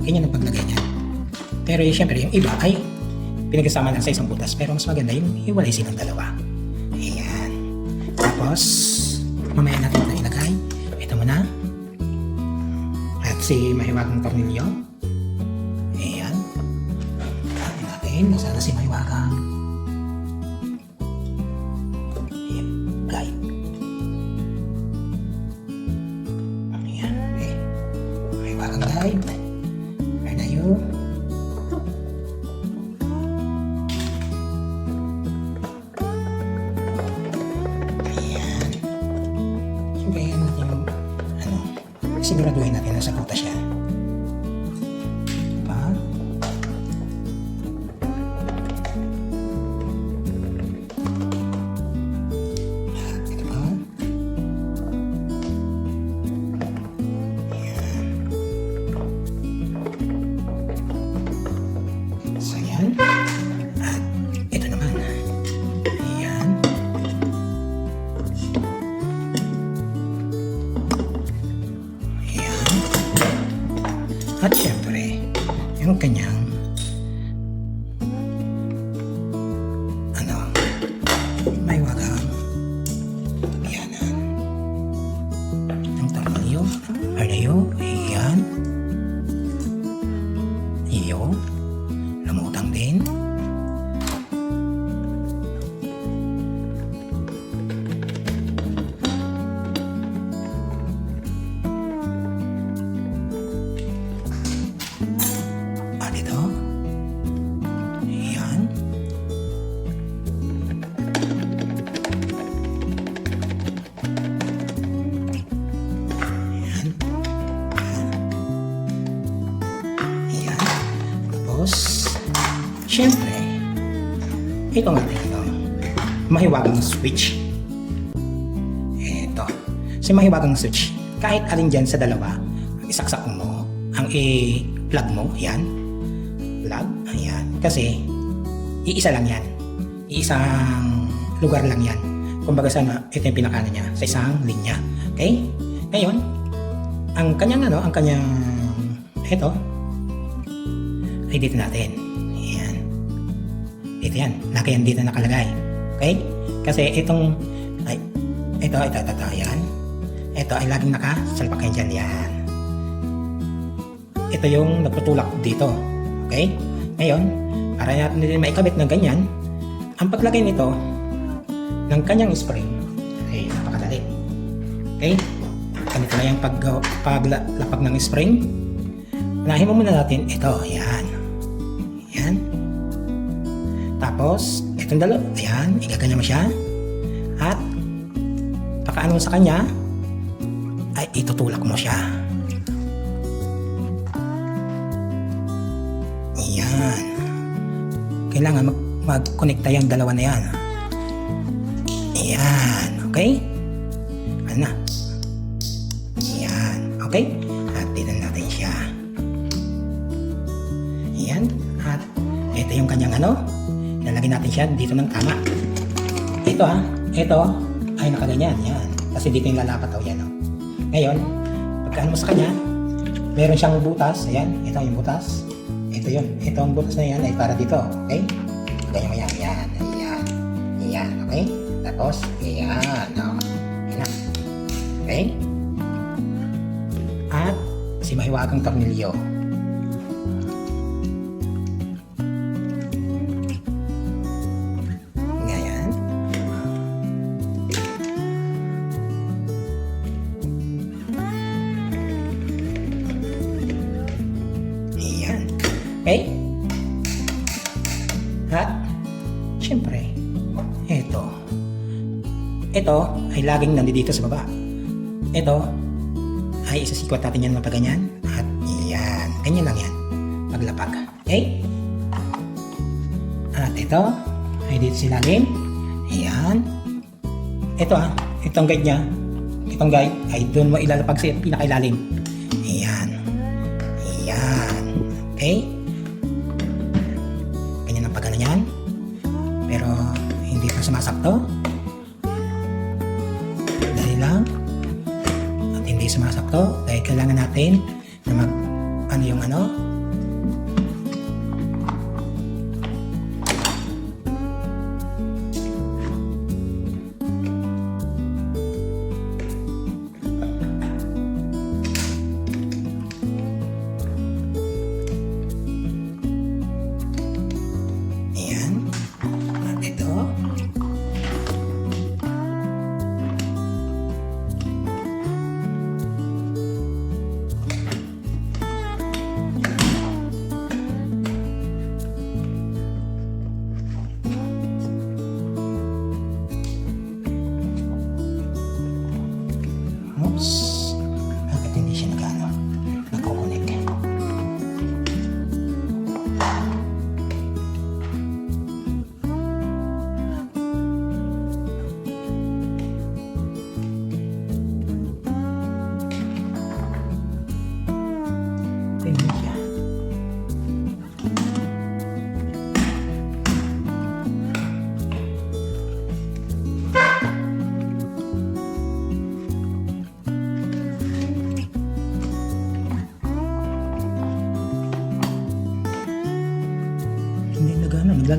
Ganyan ang paglagay niya. Pero eh, syempre, yung iba ay pinagsama lang sa isang butas. Pero mas maganda yung hiwalay silang dalawa. Ayan. Tapos, mamaya natin ito ilagay. Ito muna. At si mahiwagang tornilyo. Ayan. Natin natin. Sana si mahiwagang. Ayan. Guide. Ayan. Okay. Mahiwagang guide. At syempre, yung kanyang Tapos, syempre, ito nga ito. Mahiwagang switch. Ito. Si mahiwagang switch. Kahit alin dyan sa dalawa, isaksak mo, ang i-plug mo, yan. Plug, ayan. Kasi, iisa lang yan. Iisang lugar lang yan. Kumbaga sana, ito yung pinakana niya, sa isang linya. Okay? Ngayon, ang kanyang ano, ang kanyang, ito, ay dito natin. Ayan. Dito yan. Laki yan dito nakalagay. Okay? Kasi itong, ay, ito, ito, ito, ito, yan. Ito ay laging nakasalpak yan dyan. Yan. Ito yung nagtutulak dito. Okay? Ngayon, para natin din maikabit ng ganyan, ang paglagay nito ng kanyang spring ay napakadali. Okay? Ganito na yung pag, paglapag ng spring. Unahin mo muna natin ito. Yan. Tapos, itong dalo. Ayan. Igaganyan mo siya. At, pakaano sa kanya, ay itutulak mo siya. Yan. Kailangan mag mag-connecta yung dalawa na yan. Yan. Okay? Ano na? Yan. Okay? At dito natin siya. Yan. At ito yung kanyang ano. Lalagyan natin siya dito ng tama. Ito ha. Ito ay nakaganyan. Yan. Kasi dito yung lalapat daw yan. Oh. Ngayon, pagkaan mo sa kanya, meron siyang butas. Ayan. Ito yung butas. Ito yun. Ito ang butas na yan ay para dito. Okay? Ganyan mo yan. Yan. Ayan. Ayan. Okay? Tapos, ayan. Oh. Ayan na. Okay? At si mahiwagang tornilyo. Ito ay laging nandito sa baba. Ito ay isasikwat natin yan mga ganyan. At yan. Ganyan lang yan. Paglapag. Okay? At ito ay dito sa ilalim. Ayan. Ito ah. Itong guide niya. Itong guide ay doon mo ilalapag sa pinakailalim. Ayan. Ayan. Okay? Ganyan ang pagano niyan. Pero hindi pa sumasakto. Sumasakto dahil kailangan natin na mag ano yung ano.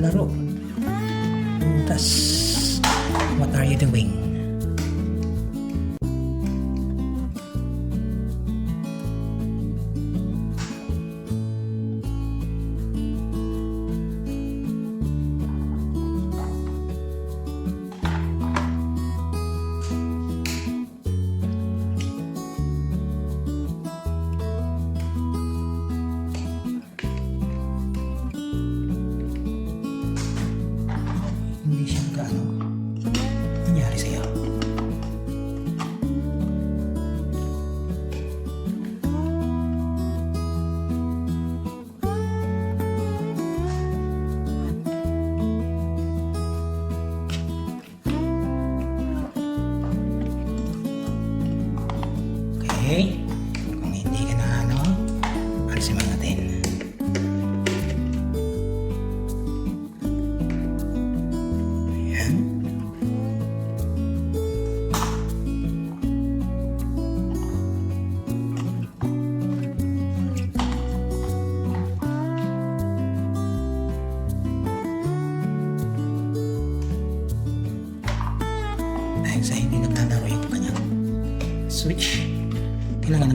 Nagano, naglalaro.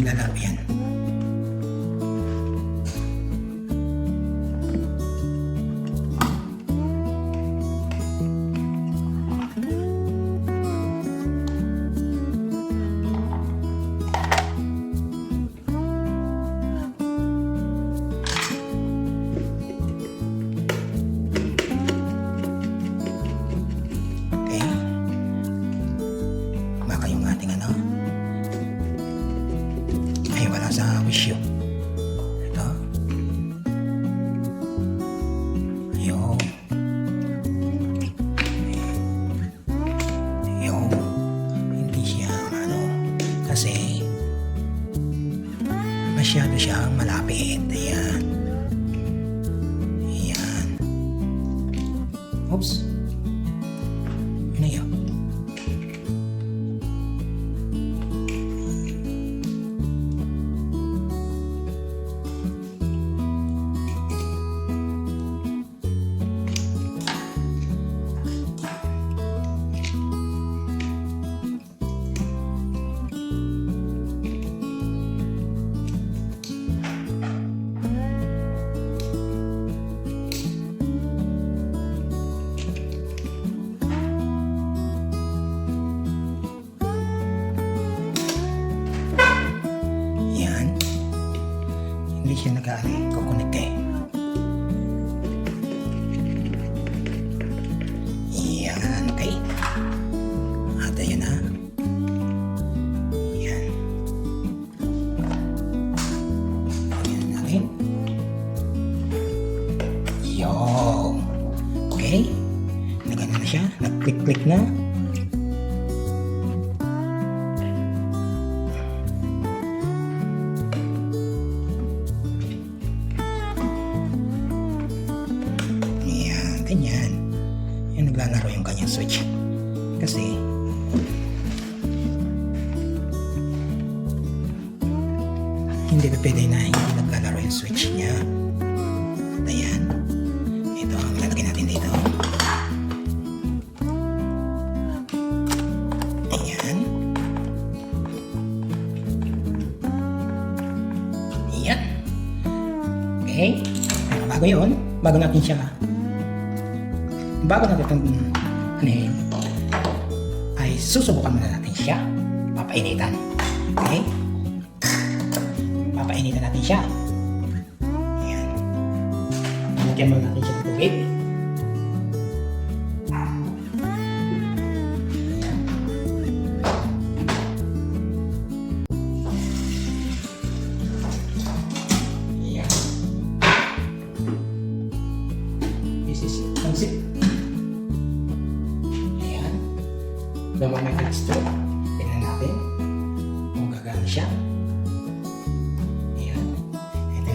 Kailangan naglalaro wala sa Yan, okay. Kanyang switch. Kasi, hindi pa pwede na hindi naglalaro yung switch niya. Ayan. Ito ang ilalagay natin dito. Ayan. Ayan. Okay. Bago yun, bago natin siya, bago natin itong anuhin, ay susubukan muna natin siya. Papainitan. Okay? Papainitan natin siya. Ayan. Lagyan muna natin siya ng tubig.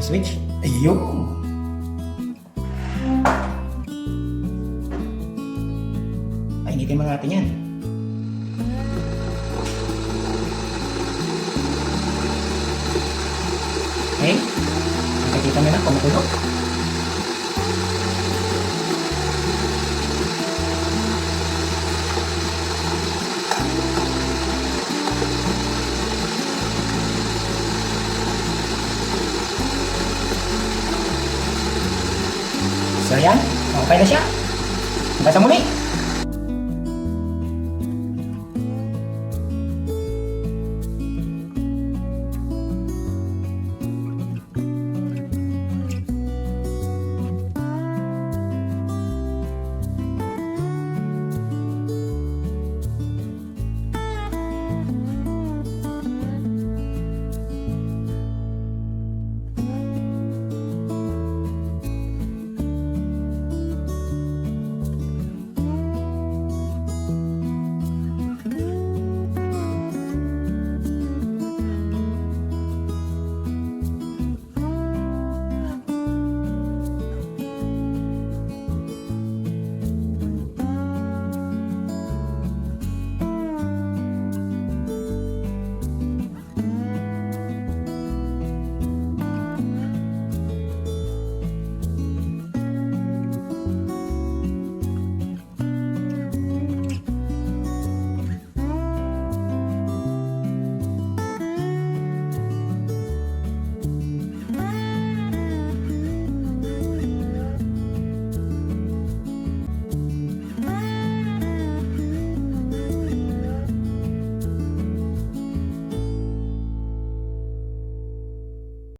Switch. Ayun. Painitin mo natin yan. Okay? Nakikita mo na kumukulo. Okay na siya. Hanggang sa muli.